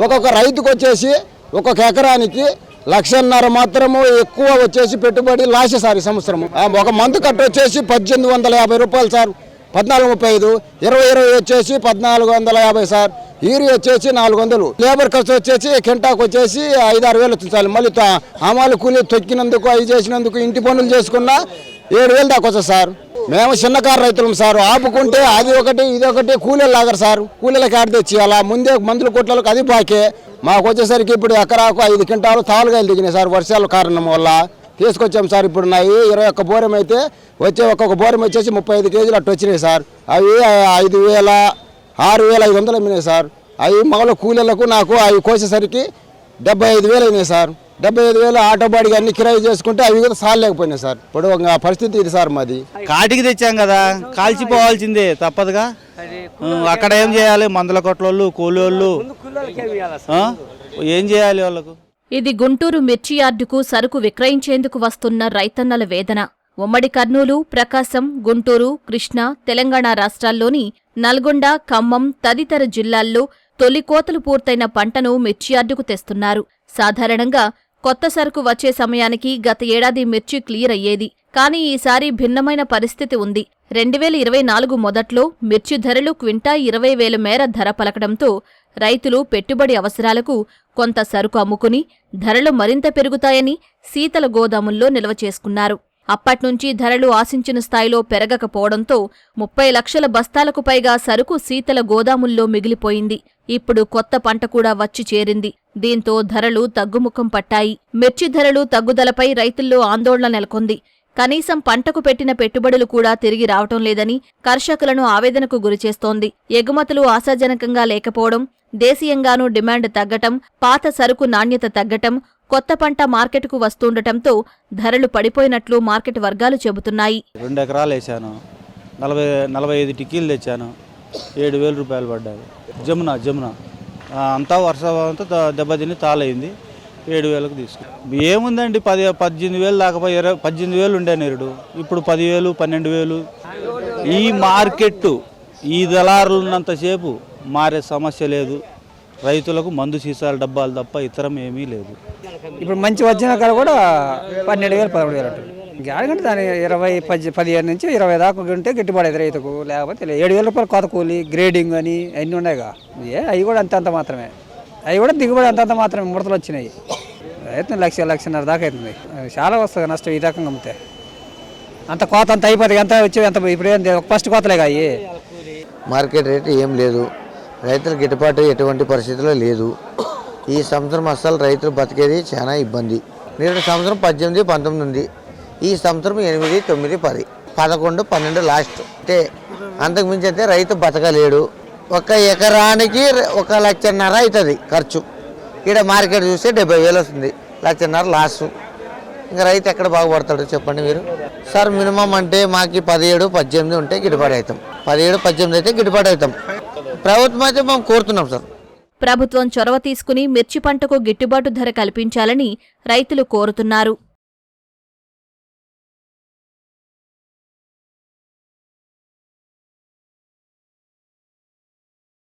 ఒక్కొక్క రైతుకు వచ్చేసి ఒక్కొక్క ఎకరానికి లక్షన్నర మాత్రము ఎక్కువ వచ్చేసి పెట్టుబడి లాసే సార్ ఈ సంవత్సరం ఒక మందు కట్ట వచ్చేసి పద్దెనిమిది వందల యాభై రూపాయలు సార్. పద్నాలుగు ముప్పై ఐదు ఇరవై ఇరవై వచ్చేసి పద్నాలుగు వందల యాభై సార్. ఈరి వచ్చేసి నాలుగు వందలు. లేబర్ ఖర్చు వచ్చేసి కింటాకు వచ్చేసి ఐదు ఆరు వేలు వచ్చింది మళ్ళీ త- ఆమాలు కూలి తొక్కినందుకు అవి చేసినందుకు ఇంటి పనులు చేసుకున్నా ఏడు వేలు దాకా వస్తుంది సార్. మేము చిన్నకారు రైతులం సార్. ఆపుకుంటే అది ఒకటి ఇది ఒకటి కూలీలు లాగరు సార్. కూలీలకు ఆడ తెచ్చి అలా ముందే మందుల కొట్లకు అది బాకే మాకు వచ్చేసరికి ఇప్పుడు ఎకరాకు ఐదు క్వింటాలు తాలుగాయలు దిగినాయి సార్ వర్షాల కారణం వల్ల. తీసుకొచ్చాం సార్ ఇప్పుడు నాయి ఇరవై ఒక్క బోరం అయితే వచ్చే ఒక్కొక్క బోరం వచ్చేసి ముప్పై ఐదు కేజీలు అట్టు వచ్చినాయి సార్. అవి ఐదు వేల ఆరు వేల ఐదు వందలు అమ్మినాయి సార్. అవి మగల కూలీలకు నాకు అవి కోసేసరికి డెబ్బై ఐదు వేలు అయినాయి సార్. డెబ్బై ఐదు వేలు ఆటో బాడీకి అన్ని కిరాయి చేసుకుంటే అవి కూడా సాలేకపోయినాయి సార్. ఇప్పుడు పరిస్థితి ఇది సార్ మాది. కాటికి తెచ్చాం కదా కాల్చిపోవాల్సిందే తప్పదుగా? అక్కడ ఏం చేయాలి? మందుల కొట్లోళ్ళు కూలోళ్ళు? ఏం చేయాలి వాళ్ళకు? ఇది గుంటూరు మిర్చి యార్డుకు సరుకు విక్రయించేందుకు వస్తున్న రైతన్నల వేదన. ఉమ్మడి కర్నూలు ప్రకాశం గుంటూరు కృష్ణా తెలంగాణ రాష్ట్రాల్లోని నల్గొండ ఖమ్మం తదితర జిల్లాల్లో తొలి కోతలు పూర్తయిన పంటను మిర్చి యార్డుకు తెస్తున్నారు. సాధారణంగా కొత్త సరుకు వచ్చే సమయానికి గత ఏడాది మిర్చి క్లియర్ అయ్యేది. కానీ ఈసారి భిన్నమైన పరిస్థితి ఉంది. రెండు వేల ఇరవై నాలుగు మొదట్లో మిర్చి ధరలు క్వింటా ఇరవై వేల మేర ధర పలకడంతో రైతులు పెట్టుబడి అవసరాలకు కొంత సరుకు అమ్ముకుని ధరలు మరింత పెరుగుతాయని శీతల గోదాముల్లో నిల్వ చేసుకున్నారు. అప్పట్నుంచి ధరలు ఆశించిన స్థాయిలో పెరగకపోవడంతో ముప్పై లక్షల బస్తాలకు పైగా సరుకు శీతల గోదాముల్లో మిగిలిపోయింది. ఇప్పుడు కొత్త పంట కూడా వచ్చి చేరింది. దీంతో ధరలు తగ్గుముఖం పట్టాయి. మిర్చి ధరలు తగ్గుదలపై రైతుల్లో ఆందోళన నెలకొంది. కనీసం పంటకు పెట్టిన పెట్టుబడులు కూడా తిరిగి రావటం లేదని కర్షకులను ఆవేదనకు గురిచేస్తోంది. ఎగుమతులు ఆశాజనకంగా లేకపోవడం దేశీయంగానూ డిమాండ్ తగ్గటం పాత సరుకు నాణ్యత తగ్గటం కొత్త పంట మార్కెట్కు వస్తుండటంతో ధరలు పడిపోయినట్లు మార్కెట్ వర్గాలు చెబుతున్నాయి. రెండు ఎకరాలు వేసాను నలభై నలభై ఐదు టిక్కీలు తెచ్చాను. ఏడు వేల రూపాయలు పడ్డాయి. జమున జమున. అంతా వర్షం దెబ్బతిని తాలైంది ఏడు వేలకు తీసుకు ఏముందండి? పది పద్దెనిమిది వేలు దాకా ఇరవై పద్దెనిమిది వేలు ఉండే నేరుడు. ఇప్పుడు పదివేలు పన్నెండు వేలు. ఈ మార్కెట్ ఈ దళారులు ఉన్నంతసేపు మారే సమస్య లేదు. రైతులకు మందు సీసాల డబ్బాలు తప్ప ఇతరం ఏమీ లేదు. ఇప్పుడు మంచి వచ్చిన కాడ కూడా పన్నెండు వేలు పదమూడు వేలు అంటారు గ్యారంటీ దాని ఇరవై పది పదిహేను నుంచి ఇరవై దాకా ఉంటే గిట్టుబడి అవుతుంది రైతుకు లేకపోతే. ఏడు వేల రూపాయలు కొత్త కూలి గ్రేడింగ్ అని అన్నీ ఉన్నాయిగా ఏ అవి కూడా అంతంత మాత్రమే. అవి కూడా దిగుబడి అంతంత మాత్రమే ముడతలు వచ్చినాయి. రైతు లక్ష లక్షన్నర దాకా అవుతుంది. చాలా వస్తుంది నష్టం ఈ రకంగా అమ్మితే అంత కోత అంత అయిపోతుంది ఎంత వచ్చి ఎంత ఇప్పుడు ఫస్ట్ కోతలేగా అవి మార్కెట్ రేట్ ఏం లేదు. రైతులకు గిట్టుబాటు ఎటువంటి పరిస్థితుల్లో లేదు. ఈ సంవత్సరం అస్సలు రైతులు బతికేది చాలా ఇబ్బంది. నేను సంవత్సరం పద్దెనిమిది పంతొమ్మిది ఉంది. ఈ సంవత్సరం ఎనిమిది తొమ్మిది పది. పదకొండు పన్నెండు లాస్ట్. అంటే అంతకుమించి అయితే రైతు బతకలేడు. ఒక ఎకరానికి ఒక లక్షన్నర అవుతుంది ఖర్చు. ఇక్కడ మార్కెట్ చూస్తే డెబ్బై వేలు వస్తుంది. లక్షన్నర లాస్. ఇంకా రైతు ఎక్కడ బాగుపడతాడు చెప్పండి మీరు? సార్ మినిమం అంటే మాకు పదిహేడు పద్దెనిమిది ఉంటే గిట్టుబాటు అవుతాం. పదిహేడు పద్దెనిమిది అయితే గిట్టుబాటు అవుతాం. ప్రభుత్వం అయితే మేము కోరుతున్నాం సార్. ప్రభుత్వం చొరవ తీసుకుని మిర్చి పంటకు గిట్టుబాటు ధర కల్పించాలని రైతులు కోరుతున్నారు.